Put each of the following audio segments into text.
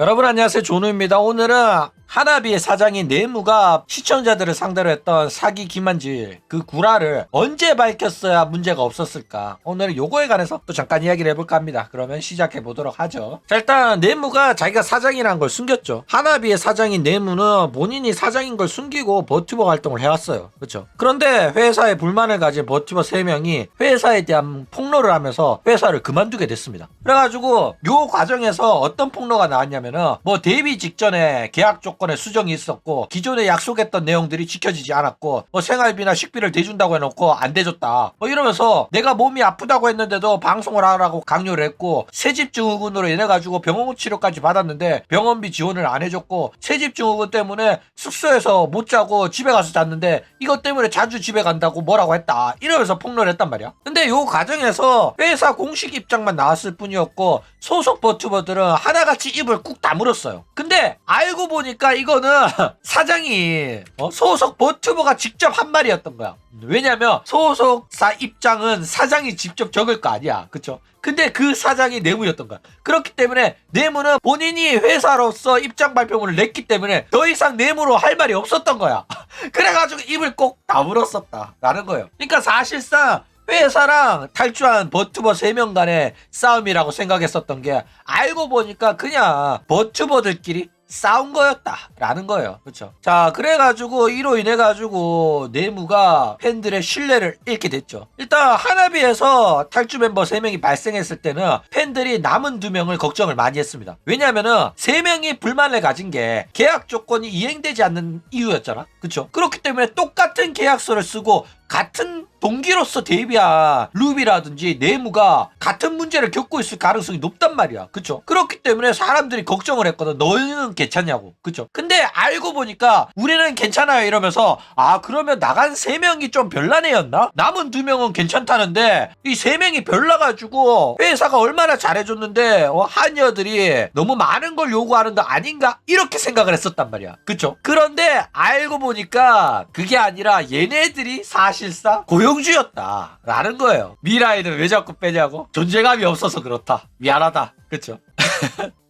여러분 안녕하세요. 조누입니다. 오늘은 하나비의 사장인 내무가 시청자들을 상대로 했던 사기 기만질 그 구라를 언제 밝혔어야 문제가 없었을까? 오늘은 요거에 관해서 또 잠깐 이야기를 해볼까 합니다. 그러면 시작해 보도록 하죠. 자 일단 내무가 자기가 사장이라는 걸 숨겼죠. 하나비의 사장인 내무는 본인이 사장인 걸 숨기고 버튜버 활동을 해왔어요. 그렇죠? 그런데 회사에 불만을 가진 버튜버 3명이 회사에 대한 폭로를 하면서 회사를 그만두게 됐습니다. 그래가지고 요 과정에서 어떤 폭로가 나왔냐면은 뭐 데뷔 직전에 계약 조건에 수정이 있었고 기존에 약속했던 내용들이 지켜지지 않았고 뭐 생활비나 식비를 대준다고 해놓고 안 대줬다. 뭐 이러면서 내가 몸이 아프다고 했는데도 방송을 하라고 강요를 했고 새집 증후군으로 인해 가지고 병원 치료까지 받았는데 병원비 지원을 안 해줬고 새집 증후군 때문에 숙소에서 못 자고 집에 가서 잤는데 이것 때문에 자주 집에 간다고 뭐라고 했다. 이러면서 폭로를 했단 말이야. 근데 요 과정에서 회사 공식 입장만 나왔을 뿐이었고 소속 버튜버들은 하나같이 입을 꾹 다물었어요. 근데 알고 보니까 이거는 사장이 어? 소속 버튜버가 직접 한 말이었던 거야. 왜냐면 소속사 입장은 사장이 직접 적을 거 아니야. 그쵸? 근데 그 사장이 내무였던 거야. 그렇기 때문에 내무는 본인이 회사로서 입장 발표문을 냈기 때문에 더 이상 내무로 할 말이 없었던 거야. 그래가지고 입을 꼭 다물었었다 라는 거예요. 그러니까 사실상 회사랑 탈주한 버튜버 3명 간의 싸움이라고 생각했었던 게 알고 보니까 그냥 버튜버들끼리 싸운 거였다라는 거예요. 그렇죠? 자, 그래 가지고 이로 인해 가지고 내무가 팬들의 신뢰를 잃게 됐죠. 일단 하나비에서 탈주 멤버 3명이 발생했을 때는 팬들이 남은 2명을 걱정을 많이 했습니다. 왜냐면은 3명이 불만을 가진 게 계약 조건이 이행되지 않는 이유였잖아. 그렇죠? 그렇기 때문에 똑같은 계약서를 쓰고 같은 동기로서 데뷔한 루비라든지 네무가 같은 문제를 겪고 있을 가능성이 높단 말이야. 그쵸? 그렇기 때문에 사람들이 걱정을 했거든. 너희는 괜찮냐고. 그쵸? 근데 알고 보니까 우리는 괜찮아요 이러면서 아 그러면 나간 세 명이 좀 별난 애였나? 남은 두 명은 괜찮다는데 이 세 명이 별나가지고 회사가 얼마나 잘해줬는데 어, 한여들이 너무 많은 걸 요구하는 거 아닌가? 이렇게 생각을 했었단 말이야. 그쵸? 그런데 알고 보니까 그게 아니라 얘네들이 사실 상 고용주였다. 라는 거예요. 미라이는 왜 자꾸 빼냐고? 존재감이 없어서 그렇다. 미안하다. 그쵸?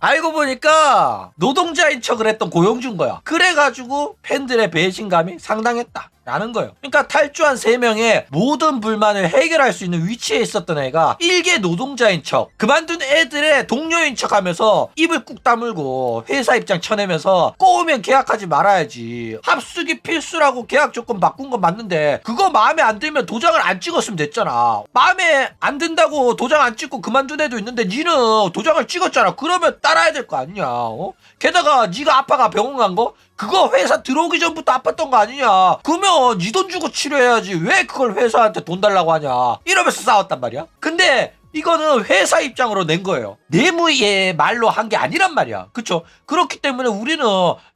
알고 보니까 노동자인 척을 했던 고용주인 거야. 그래가지고 팬들의 배신감이 상당했다. 라는 거예요. 그러니까 탈주한 3명의 모든 불만을 해결할 수 있는 위치에 있었던 애가 일개 노동자인 척, 그만둔 애들의 동료인 척 하면서 입을 꾹 다물고 회사 입장 쳐내면서 꼬우면 계약하지 말아야지. 합숙이 필수라고 계약 조건 바꾼 건 맞는데 그거 마음에 안 들면 도장을 안 찍었으면 됐잖아. 마음에 안 든다고 도장 안 찍고 그만둔 애도 있는데 니는 도장을 찍었잖아. 그러면 따라야 될 거 아니냐. 어? 게다가 니가 아빠가 병원 간 거? 그거 회사 들어오기 전부터 아팠던 거 아니냐. 그러면 니돈 주고 치료해야지. 왜 그걸 회사한테 돈 달라고 하냐. 이러면서 싸웠단 말이야. 근데 이거는 회사 입장으로 낸 거예요. 내무의 말로 한 게 아니란 말이야. 그쵸? 그렇기 때문에 우리는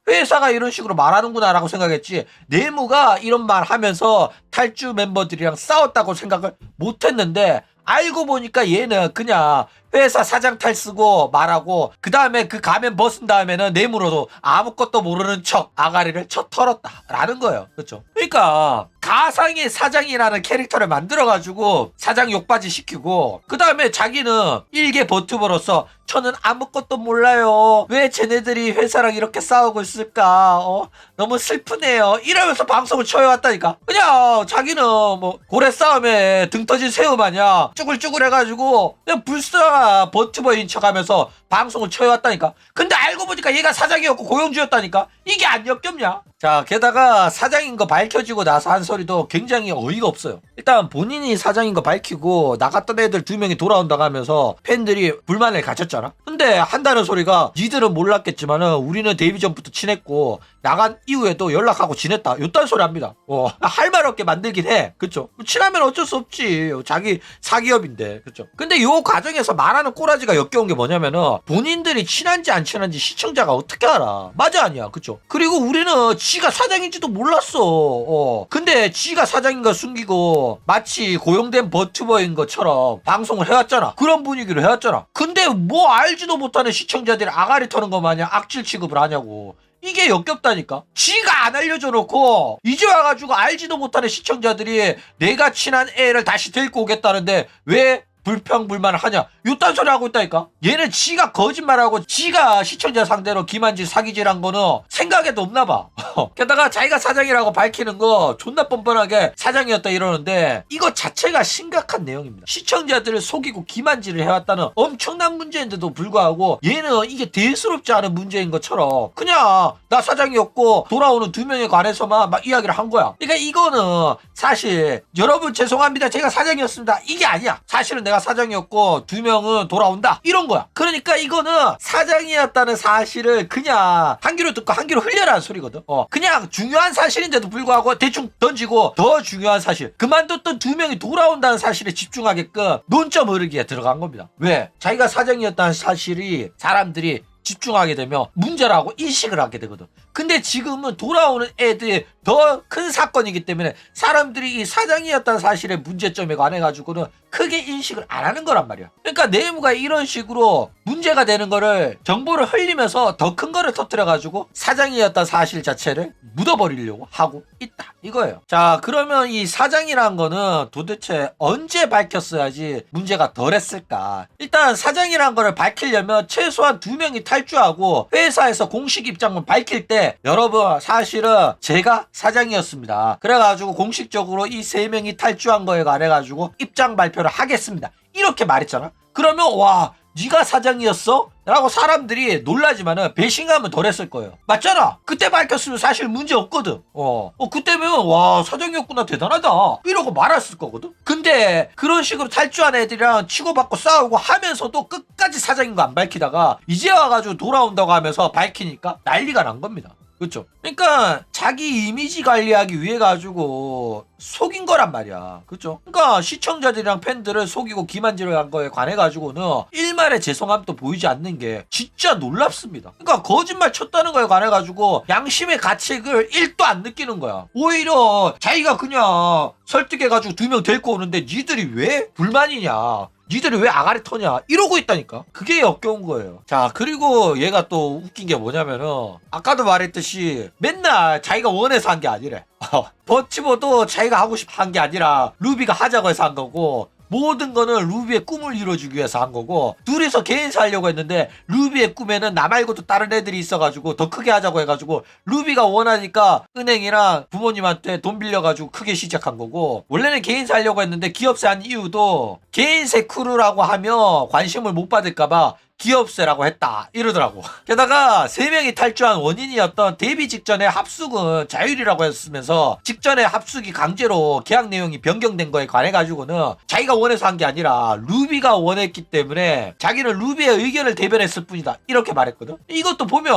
회사가 이런 식으로 말하는구나라고 생각했지. 내무가 이런 말 하면서 탈주 멤버들이랑 싸웠다고 생각을 못 했는데 알고 보니까 얘는 그냥 회사 사장 탈 쓰고 말하고 그 다음에 그 가면 벗은 다음에는 내무로도 아무것도 모르는 척 아가리를 쳐 털었다라는 거예요. 그렇죠? 그러니까 가상의 사장이라는 캐릭터를 만들어가지고 사장 욕바지 시키고 그 다음에 자기는 일개 버튜버로서 저는 아무것도 몰라요. 왜 쟤네들이 회사랑 이렇게 싸우고 있을까? 어? 너무 슬프네요. 이러면서 방송을 쳐해왔다니까. 그냥 자기는 뭐 고래 싸움에 등 터진 새우 마냥 쭈글쭈글 해가지고 그냥 불쌍한 버튜버인 척하면서 방송을 쳐해왔다니까. 근데 알고 보니까 얘가 사장이었고 고용주였다니까. 이게 안 역겹냐? 자, 게다가 사장인 거 밝혀지고 나서 한 소리도 굉장히 어이가 없어요. 일단 본인이 사장인 거 밝히고 나갔던 애들 두 명이 돌아온다고 하면서 팬들이 불만을 가졌잖아. 근데 한다는 소리가 니들은 몰랐겠지만은 우리는 데뷔 전부터 친했고 나간 이후에도 연락하고 지냈다. 요딴 소리 합니다. 어, 할 말 없게 만들긴 해. 그쵸? 친하면 어쩔 수 없지. 자기 사기업인데. 그쵸? 근데 요 과정에서 말하는 꼬라지가 역겨운 게 뭐냐면은 본인들이 친한지 안 친한지 시청자가 어떻게 알아? 맞아 아니야. 그쵸? 그리고 우리는 지가 사장인지도 몰랐어. 어. 근데 지가 사장인 거 숨기고 마치 고용된 버튜버인 것처럼 방송을 해왔잖아. 그런 분위기로 해왔잖아. 근데 뭐 알지도 못하는 시청자들이 아가리 터는 거 마냥 악질 취급을 하냐고. 이게 역겹다니까. 지가 안 알려줘 놓고 이제 와가지고 알지도 못하는 시청자들이 내가 친한 애를 다시 데리고 오겠다는데 왜 불평불만을 하냐? 요딴 소리 하고 있다니까. 얘는 지가 거짓말하고 지가 시청자 상대로 김한지 사기질한 거는 생각에도 없나 봐. 게다가 자기가 사장이라고 밝히는 거 존나 뻔뻔하게 사장이었다 이러는데 이거 자체가 심각한 내용입니다. 시청자들을 속이고 기만질을 해왔다는 엄청난 문제인데도 불구하고 얘는 이게 대수롭지 않은 문제인 것처럼 그냥 나 사장이었고 돌아오는 두 명에 관해서만 막 이야기를 한 거야. 그러니까 이거는 사실 여러분 죄송합니다. 제가 사장이었습니다. 이게 아니야. 사실은 내가 사장이었고 두명 은 돌아온다. 이런 거야. 그러니까 이거는 사장이었다는 사실을 그냥 한 귀로 듣고 한 귀로 흘려라는 소리거든. 어 그냥 중요한 사실인데도 불구하고 대충 던지고 더 중요한 사실. 그만뒀던 두 명이 돌아온다는 사실에 집중하게끔 논점 흐르기에 들어간 겁니다. 왜? 자기가 사장이었다는 사실이 사람들이 집중하게 되면 문제라고 인식을 하게 되거든. 근데 지금은 돌아오는 애들이 더 큰 사건이기 때문에 사람들이 이 사장이었다는 사실의 문제점에 관해 가지고는 크게 인식을 안 하는 거란 말이야. 그러니까 내무가 이런 식으로 문제가 되는 거를 정보를 흘리면서 더 큰 거를 터뜨려 가지고 사장이었다는 사실 자체를 묻어버리려고 하고 있다. 이거예요. 자, 그러면 이 사장이란 거는 도대체 언제 밝혔어야지 문제가 덜했을까? 일단 사장이란 거를 밝히려면 최소한 두 명이 탈주하고 회사에서 공식 입장만 밝힐 때 여러분 사실은 제가 사장이었습니다. 그래가지고 공식적으로 이 세 명이 탈주한 거에 관해 가지고 입장 발표를 하겠습니다. 이렇게 말했잖아. 그러면 와 네가 사장이었어? 라고 사람들이 놀라지만은 배신감은 덜했을 거예요. 맞잖아. 그때 밝혔으면 사실 문제 없거든. 어, 어 그때면 와 사장이었구나 대단하다. 이러고 말았을 거거든. 근데 그런 식으로 탈주한 애들이랑 치고받고 싸우고 하면서도 끝까지 사장인 거 안 밝히다가 이제 와가지고 돌아온다고 하면서 밝히니까 난리가 난 겁니다. 그렇죠. 그러니까 자기 이미지 관리하기 위해 가지고 속인 거란 말이야. 그렇죠. 그러니까 시청자들이랑 팬들을 속이고 기만질을 한 거에 관해 가지고는 일말의 죄송함도 보이지 않는 게 진짜 놀랍습니다. 그러니까 거짓말 쳤다는 거에 관해 가지고 양심의 가책을 1도 안 느끼는 거야. 오히려 자기가 그냥 설득해 가지고 두 명 데리고 오는데 니들이 왜 불만이냐? 니들이 왜 아가리 터냐? 이러고 있다니까. 그게 역겨운 거예요. 자 그리고 얘가 또 웃긴 게 뭐냐면은 아까도 말했듯이 맨날 자기가 원해서 한 게 아니래. 버치버도 자기가 하고 싶어 한 게 아니라 루비가 하자고 해서 한 거고 모든 거는 루비의 꿈을 이루어주기 위해서 한 거고 둘이서 개인사 하려고 했는데 루비의 꿈에는 나 말고도 다른 애들이 있어가지고 더 크게 하자고 해가지고 루비가 원하니까 은행이랑 부모님한테 돈 빌려가지고 크게 시작한 거고 원래는 개인사 하려고 했는데 기업사 한 이유도 개인세 크루라고 하면 관심을 못 받을까봐 기업세라고 했다. 이러더라고. 게다가 세 명이 탈주한 원인이었던 데뷔 직전에 합숙은 자율이라고 했으면서 직전에 합숙이 강제로 계약 내용이 변경된 거에 관해 가지고는 자기가 원해서 한 게 아니라 루비가 원했기 때문에 자기는 루비의 의견을 대변했을 뿐이다. 이렇게 말했거든. 이것도 보면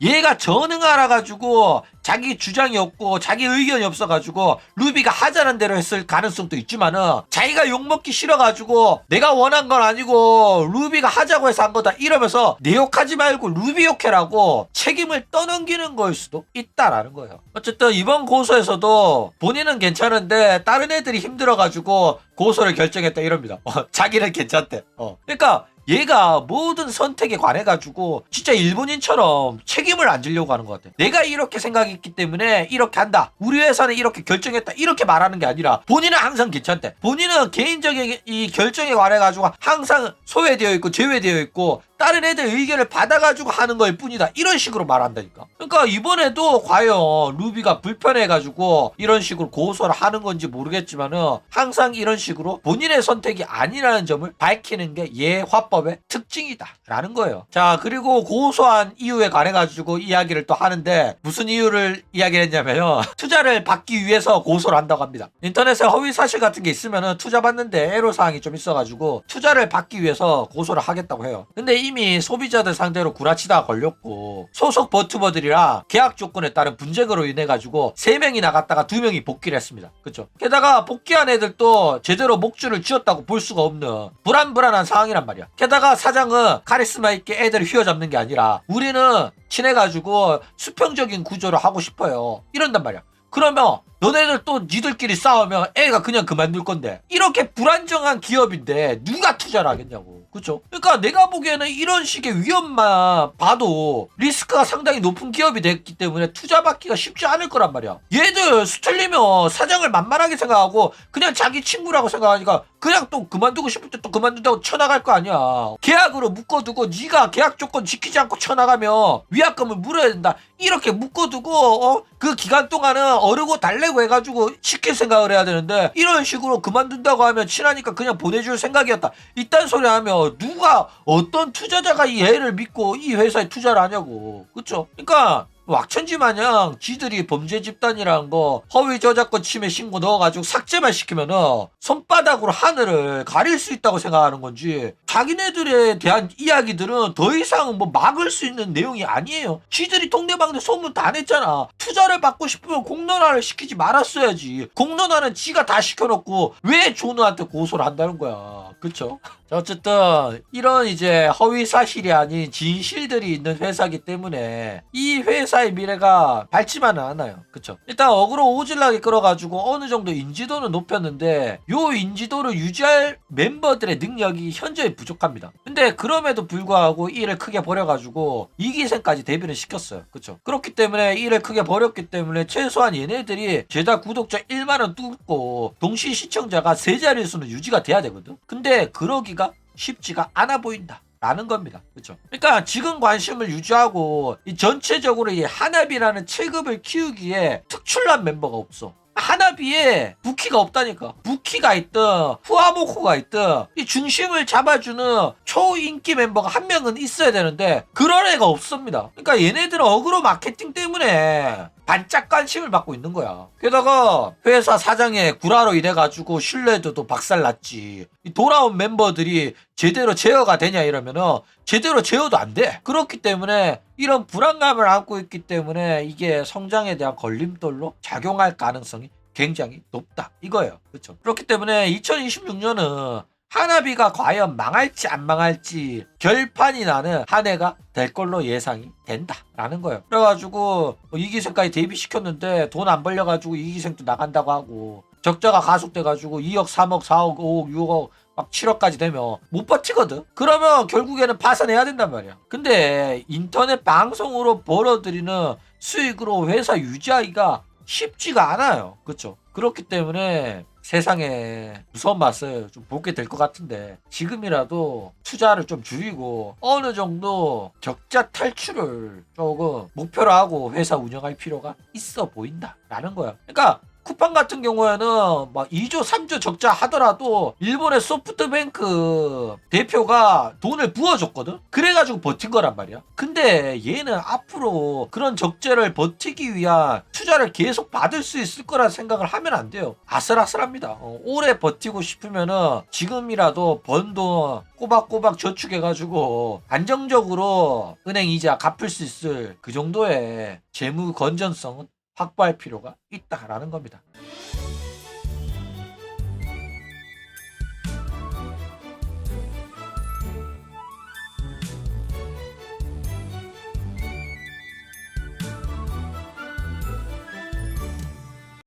얘가 전응하라 가지고 자기 주장이 없고 자기 의견이 없어 가지고 루비가 하자는 대로 했을 가능성도 있지만은 자기가 욕먹기 싫어 가지고 내가 원한 건 아니고 루비가 하자고 해서 한 거다 이러면서 내 욕하지 말고 루비 욕해라고 책임을 떠넘기는 거일 수도 있다라는 거예요. 어쨌든 이번 고소에서도 본인은 괜찮은데 다른 애들이 힘들어가지고 고소를 결정했다 이럽니다. 어, 자기는 괜찮대. 어. 그러니까 얘가 모든 선택에 관해 가지고 진짜 일본인처럼 책임을 안 지려고 하는 것 같아. 내가 이렇게 생각했기 때문에 이렇게 한다. 우리 회사는 이렇게 결정했다. 이렇게 말하는 게 아니라 본인은 항상 괜찮대. 본인은 개인적인 이 결정에 관해 가지고 항상 소외되어 있고 제외되어 있고 다른 애들 의견을 받아가지고 하는 거일 뿐이다. 이런 식으로 말한다니까. 그러니까 이번에도 과연 루비가 불편해가지고 이런 식으로 고소를 하는 건지 모르겠지만은 항상 이런 식으로 본인의 선택이 아니라는 점을 밝히는 게얘 화법 의 특징이다라는 거예요. 자 그리고 고소한 이유에 관해 가지고 이야기를 또 하는데 무슨 이유를 이야기를 했냐면요. 투자를 받기 위해서 고소를 한다고 합니다. 인터넷에 허위 사실 같은 게 있으면은 투자 받는데 애로 사항이 좀 있어가지고 투자를 받기 위해서 고소를 하겠다고 해요. 근데 이미 소비자들 상대로 구라치다가 걸렸고 소속 버튜버들이랑 계약 조건에 따른 분쟁으로 인해 가지고 세 명이 나갔다가 두 명이 복귀를 했습니다. 그렇죠? 게다가 복귀한 애들도 제대로 목줄을 쥐었다고 볼 수가 없는 불안불안한 상황이란 말이야. 게다가 사장은 카리스마 있게 애들을 휘어잡는 게 아니라 우리는 친해가지고 수평적인 구조를 하고 싶어요. 이런단 말이야. 그러면 너네들 또 니들끼리 싸우면 애가 그냥 그만둘 건데 이렇게 불안정한 기업인데 누가 투자를 하겠냐고 그쵸? 그러니까 내가 보기에는 이런 식의 위험만 봐도 리스크가 상당히 높은 기업이 됐기 때문에 투자 받기가 쉽지 않을 거란 말이야 얘들 수틀리면 사장을 만만하게 생각하고 그냥 자기 친구라고 생각하니까 그냥 또 그만두고 싶을 때 또 그만둔다고 쳐나갈 거 아니야. 계약으로 묶어두고 네가 계약 조건 지키지 않고 쳐나가면 위약금을 물어야 된다. 이렇게 묶어두고 어? 그 기간 동안은 어르고 달래고 해가지고 시킬 생각을 해야 되는데 이런 식으로 그만둔다고 하면 친하니까 그냥 보내줄 생각이었다. 이딴 소리 하면 누가 어떤 투자자가 이 애를 믿고 이 회사에 투자를 하냐고. 그쵸? 그러니까 왁천지 마냥 지들이 범죄 집단이라는 거 허위 저작권 침해 신고 넣어가지고 삭제만 시키면은 손바닥으로 하늘을 가릴 수 있다고 생각하는 건지 자기네들에 대한 이야기들은 더 이상 뭐 막을 수 있는 내용이 아니에요. 지들이 동네방네 소문 다 냈잖아. 투자를 받고 싶으면 공론화를 시키지 말았어야지. 공론화는 지가 다 시켜놓고 왜 조누한테 고소를 한다는 거야. 그쵸? 자, 어쨌든 이런 이제 허위 사실이 아닌 진실들이 있는 회사기 때문에 이 회사 의 미래가 밝지만은 않아요. 그쵸? 일단 어그로 오질나게 끌어가지고 어느 정도 인지도는 높였는데 요 인지도를 유지할 멤버들의 능력이 현저히 부족합니다. 근데 그럼에도 불구하고 이 일을 크게 벌여가지고 이기생까지 데뷔를 시켰어요. 그쵸? 그렇기 때문에 이 일을 크게 벌였기 때문에 최소한 얘네들이 죄다 구독자 1만원 뚫고 동시 시청자가 세 자릿수는 유지가 돼야 되거든. 근데 그러기가 쉽지가 않아 보인다. 라는 겁니다. 그렇죠? 그러니까 지금 관심을 유지하고 이 전체적으로 이 하나비라는 체급을 키우기에 특출난 멤버가 없어. 하나비에 부키가 없다니까. 부키가 있든 후아모코가 있든 이 중심을 잡아주는 초인기 멤버가 한 명은 있어야 되는데 그런 애가 없습니다. 그러니까 얘네들은 어그로 마케팅 때문에 반짝 관심을 받고 있는 거야. 게다가 회사 사장의 구라로 인해가지고 신뢰도도 박살났지. 이 돌아온 멤버들이 제대로 제어가 되냐 이러면은 제대로 제어도 안 돼. 그렇기 때문에 이런 불안감을 안고 있기 때문에 이게 성장에 대한 걸림돌로 작용할 가능성이 굉장히 높다. 이거예요. 그렇죠. 그렇기 때문에 2026년은 하나비가 과연 망할지 안 망할지 결판이 나는 한 해가 될 걸로 예상이 된다라는 거예요. 그래가지고 뭐 이기생까지 데뷔시켰는데 돈 안 벌려가지고 이기생도 나간다고 하고 적자가 가속돼가지고 2억, 3억, 4억, 5억, 6억 막 7억까지 되면 못 버티거든. 그러면 결국에는 파산해야 된단 말이야. 근데 인터넷 방송으로 벌어들이는 수익으로 회사 유지하기가 쉽지가 않아요. 그렇죠? 그렇기 때문에 세상에 무서운 맛을 좀 보게 될 것 같은데 지금이라도 투자를 좀 줄이고 어느 정도 적자 탈출을 조금 목표로 하고 회사 운영할 필요가 있어 보인다라는 거야. 그러니까 쿠팡 같은 경우에는 막 2조 3조 적자 하더라도 일본의 소프트뱅크 대표가 돈을 부어줬거든? 그래가지고 버틴 거란 말이야. 근데 얘는 앞으로 그런 적재를 버티기 위한 투자를 계속 받을 수 있을 거라 생각을 하면 안 돼요. 아슬아슬합니다. 어, 오래 버티고 싶으면은 지금이라도 번 돈 꼬박꼬박 저축해가지고 안정적으로 은행 이자 갚을 수 있을 그 정도의 재무 건전성은 확보할 필요가 있다라는 겁니다.